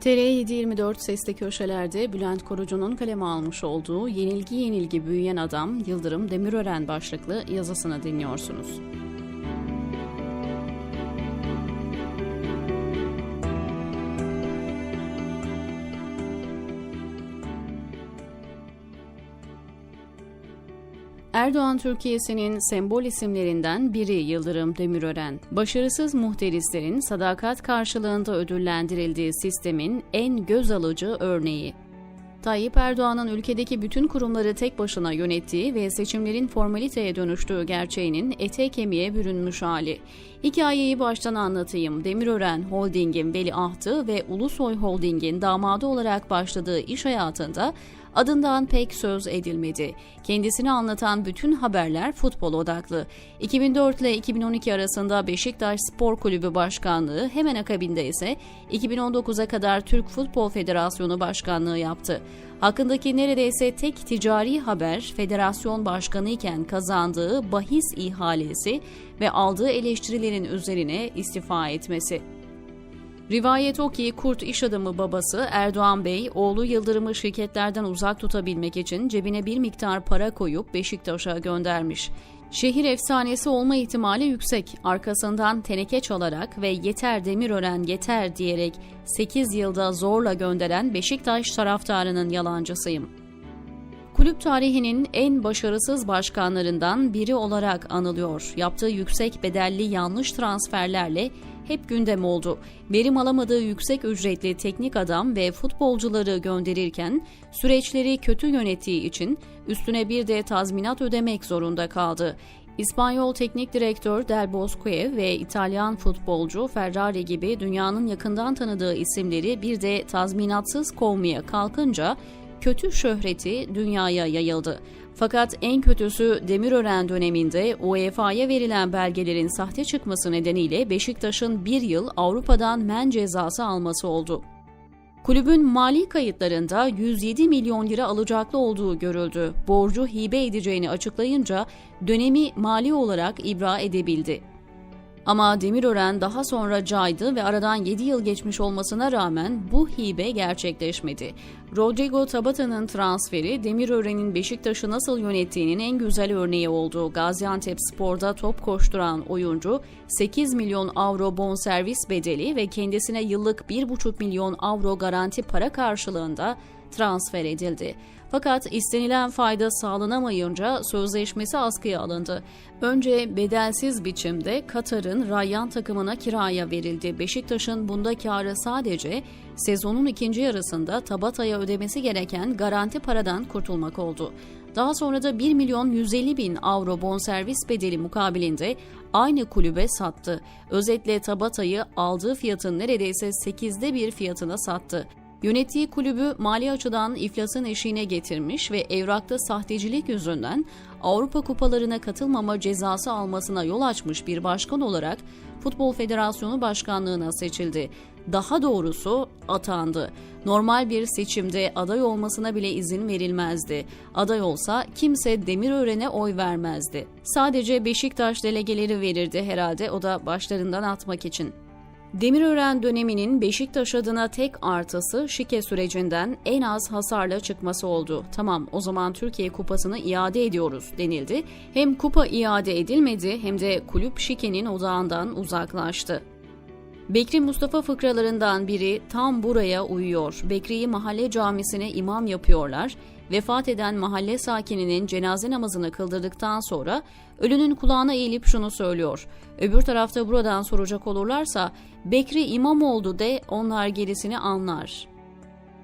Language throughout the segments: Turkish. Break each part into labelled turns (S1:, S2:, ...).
S1: TR724 Sesli Köşeler'de Bülent Korucu'nun kaleme almış olduğu Yenilgi Yenilgi Büyüyen Adam Yıldırım Demirören başlıklı yazısını dinliyorsunuz. Erdoğan Türkiye'sinin sembol isimlerinden biri Yıldırım Demirören. Başarısız muhterislerin sadakat karşılığında ödüllendirildiği sistemin en göz alıcı örneği. Tayyip Erdoğan'ın ülkedeki bütün kurumları tek başına yönettiği ve seçimlerin formaliteye dönüştüğü gerçeğinin ete kemiğe bürünmüş hali. Hikayeyi baştan anlatayım. Demirören Holding'in veliahtı ve Ulusoy Holding'in damadı olarak başladığı iş hayatında adından pek söz edilmedi. Kendisini anlatan bütün haberler futbol odaklı. 2004 ile 2012 arasında Beşiktaş Spor Kulübü Başkanlığı hemen akabinde ise 2019'a kadar Türk Futbol Federasyonu Başkanlığı yaptı. Hakkındaki neredeyse tek ticari haber federasyon başkanı iken kazandığı bahis ihalesi ve aldığı eleştirilerin üzerine istifa etmesi. Rivayet o ki Kurt iş adamı babası Erdoğan Bey oğlu Yıldırım'ı şirketlerden uzak tutabilmek için cebine bir miktar para koyup Beşiktaş'a göndermiş. Şehir efsanesi olma ihtimali yüksek. Arkasından teneke çalarak ve yeter Demirören yeter diyerek 8 yılda zorla gönderen Beşiktaş taraftarının yalancısıyım. Kulüp tarihinin en başarısız başkanlarından biri olarak anılıyor. Yaptığı yüksek bedelli yanlış transferlerle hep gündem oldu. Verim alamadığı yüksek ücretli teknik adam ve futbolcuları gönderirken süreçleri kötü yönettiği için üstüne bir de tazminat ödemek zorunda kaldı. İspanyol teknik direktör Del Bosque ve İtalyan futbolcu Ferrari gibi dünyanın yakından tanıdığı isimleri bir de tazminatsız kovmaya kalkınca kötü şöhreti dünyaya yayıldı. Fakat en kötüsü Demirören döneminde UEFA'ya verilen belgelerin sahte çıkması nedeniyle Beşiktaş'ın bir yıl Avrupa'dan men cezası alması oldu. Kulübün mali kayıtlarında 107 milyon lira alacaklı olduğu görüldü. Borcu hibe edeceğini açıklayınca dönemi mali olarak ibra edebildi. Ama Demirören daha sonra caydı ve aradan 7 yıl geçmiş olmasına rağmen bu hibe gerçekleşmedi. Rodrigo Tabata'nın transferi Demirören'in Beşiktaş'ı nasıl yönettiğinin en güzel örneği oldu. Gaziantep Spor'da top koşturan oyuncu 8 milyon avro bonservis bedeli ve kendisine yıllık 1,5 milyon avro garanti para karşılığında transfer edildi. Fakat istenilen fayda sağlanamayınca sözleşmesi askıya alındı. Önce bedelsiz biçimde Katar'ın Rayyan takımına kiraya verildi. Beşiktaş'ın bunda karı sadece sezonun ikinci yarısında Tabata'ya ödemesi gereken garanti paradan kurtulmak oldu. Daha sonra da 1 milyon 150 bin avro bonservis bedeli mukabilinde aynı kulübe sattı. Özetle Tabata'yı aldığı fiyatın neredeyse 8'de bir fiyatına sattı. Yönettiği kulübü mali açıdan iflasın eşiğine getirmiş ve evrakta sahtecilik yüzünden Avrupa kupalarına katılmama cezası almasına yol açmış bir başkan olarak Futbol Federasyonu Başkanlığına seçildi. Daha doğrusu atandı. Normal bir seçimde aday olmasına bile izin verilmezdi. Aday olsa kimse Demirören'e oy vermezdi. Sadece Beşiktaş delegeleri verirdi herhalde o da başlarından atmak için. Demirören döneminin Beşiktaş adına tek artısı şike sürecinden en az hasarla çıkması oldu. Tamam o zaman Türkiye kupasını iade ediyoruz denildi. Hem kupa iade edilmedi hem de kulüp şikenin odağından uzaklaştı. Bekri Mustafa fıkralarından biri tam buraya uyuyor. Bekri'yi mahalle camisine imam yapıyorlar. Vefat eden mahalle sakininin cenaze namazını kıldırdıktan sonra ölünün kulağına eğilip şunu söylüyor. Öbür tarafta buradan soracak olurlarsa Bekri imam oldu de onlar gerisini anlar.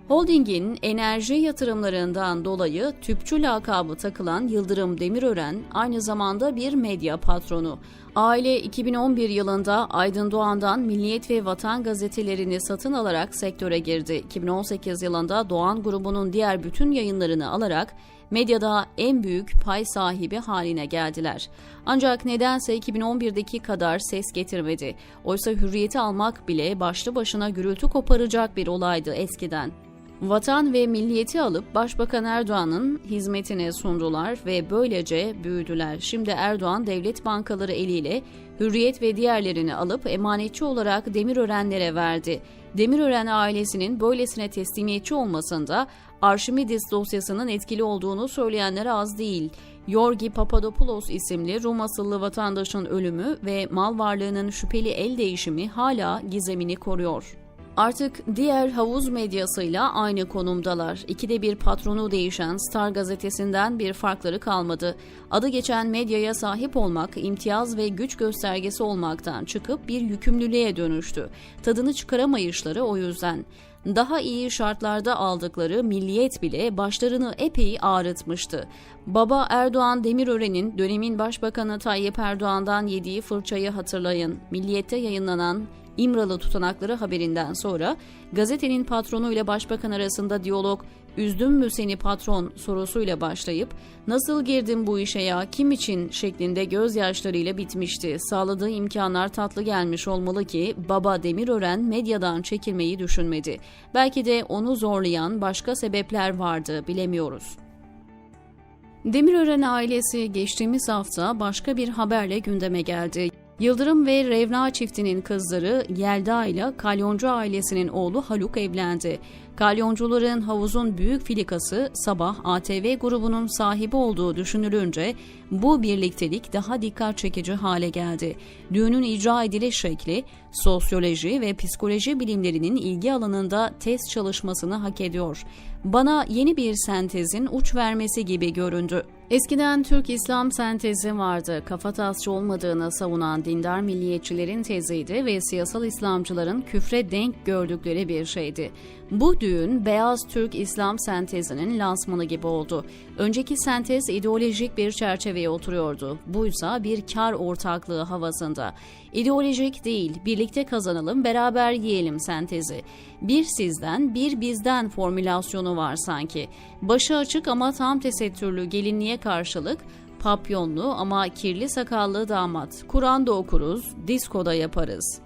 S1: Holding'in enerji yatırımlarından dolayı tüpçü lakabı takılan Yıldırım Demirören aynı zamanda bir medya patronu. Aile 2011 yılında Aydın Doğan'dan Milliyet ve Vatan gazetelerini satın alarak sektöre girdi. 2018 yılında Doğan grubunun diğer bütün yayınlarını alarak medyada en büyük pay sahibi haline geldiler. Ancak nedense 2011'deki kadar ses getirmedi. Oysa hürriyeti almak bile başlı başına gürültü koparacak bir olaydı eskiden. Vatan ve milliyeti alıp Başbakan Erdoğan'ın hizmetine sundular ve böylece büyüdüler. Şimdi Erdoğan devlet bankaları eliyle Hürriyet ve diğerlerini alıp emanetçi olarak Demirörenlere verdi. Demirören ailesinin böylesine teslimiyetçi olmasında Arşimidis dosyasının etkili olduğunu söyleyenler az değil. Yorgi Papadopoulos isimli Rum asıllı vatandaşın ölümü ve mal varlığının şüpheli el değişimi hala gizemini koruyor. Artık diğer havuz medyasıyla aynı konumdalar. İkide bir patronu değişen Star gazetesinden bir farkları kalmadı. Adı geçen medyaya sahip olmak, imtiyaz ve güç göstergesi olmaktan çıkıp bir yükümlülüğe dönüştü. Tadını çıkaramayışları o yüzden. Daha iyi şartlarda aldıkları milliyet bile başlarını epey ağrıtmıştı. Baba Erdoğan Demirören'in dönemin başbakanı Tayyip Erdoğan'dan yediği fırçayı hatırlayın. Milliyette yayınlanan İmralı tutanakları haberinden sonra gazetenin patronu ile başbakan arasında diyalog üzdüm mü seni patron sorusuyla başlayıp nasıl girdim bu işe ya kim için şeklinde gözyaşlarıyla bitmişti. Sağladığı imkanlar tatlı gelmiş olmalı ki baba Demirören medyadan çekilmeyi düşünmedi. Belki de onu zorlayan başka sebepler vardı bilemiyoruz. Demirören ailesi geçtiğimiz hafta başka bir haberle gündeme geldi. Yıldırım ve Revna çiftinin kızları Yelda ile Kalyoncu ailesinin oğlu Haluk evlendi. Kalyoncuların havuzun büyük filikası sabah ATV grubunun sahibi olduğu düşünülünce bu birliktelik daha dikkat çekici hale geldi. Düğünün icra ediliş şekli sosyoloji ve psikoloji bilimlerinin ilgi alanında test çalışmasını hak ediyor. Bana yeni bir sentezin uç vermesi gibi göründü. Eskiden Türk İslam sentezi vardı. Kafatasçı olmadığını savunan dindar milliyetçilerin teziydi ve siyasal İslamcıların küfre denk gördükleri bir şeydi. Bu düğün Beyaz Türk İslam sentezinin lansmanı gibi oldu. Önceki sentez ideolojik bir çerçeveye oturuyordu. Buysa bir kar ortaklığı havasında. İdeolojik değil, birlikte kazanalım, beraber yiyelim sentezi. Bir sizden, bir bizden formülasyonu var sanki. Başı açık ama tam tesettürlü gelinliğe karşılık papyonlu ama kirli sakallı damat. Kur'an'da okuruz, diskoda yaparız.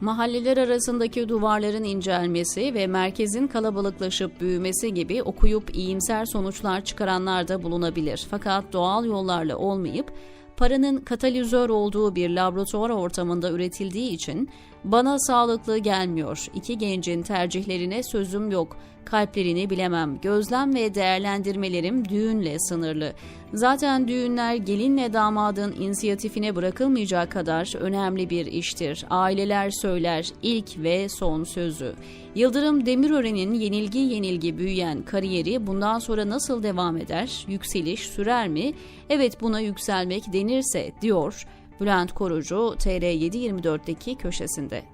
S1: Mahalleler arasındaki duvarların incelmesi ve merkezin kalabalıklaşıp büyümesi gibi okuyup iyimser sonuçlar çıkaranlar da bulunabilir. Fakat doğal yollarla olmayıp paranın katalizör olduğu bir laboratuvar ortamında üretildiği için bana sağlıklı gelmiyor. İki gencin tercihlerine sözüm yok. Kalplerini bilemem. Gözlem ve değerlendirmelerim düğünle sınırlı. Zaten düğünler gelinle damadın inisiyatifine bırakılmayacak kadar önemli bir iştir. Aileler söyler ilk ve son sözü. Yıldırım Demirören'in yenilgi yenilgi büyüyen kariyeri bundan sonra nasıl devam eder? Yükseliş sürer mi? Evet buna yükselmek denirse diyor Bülent Korucu TR724'deki köşesinde.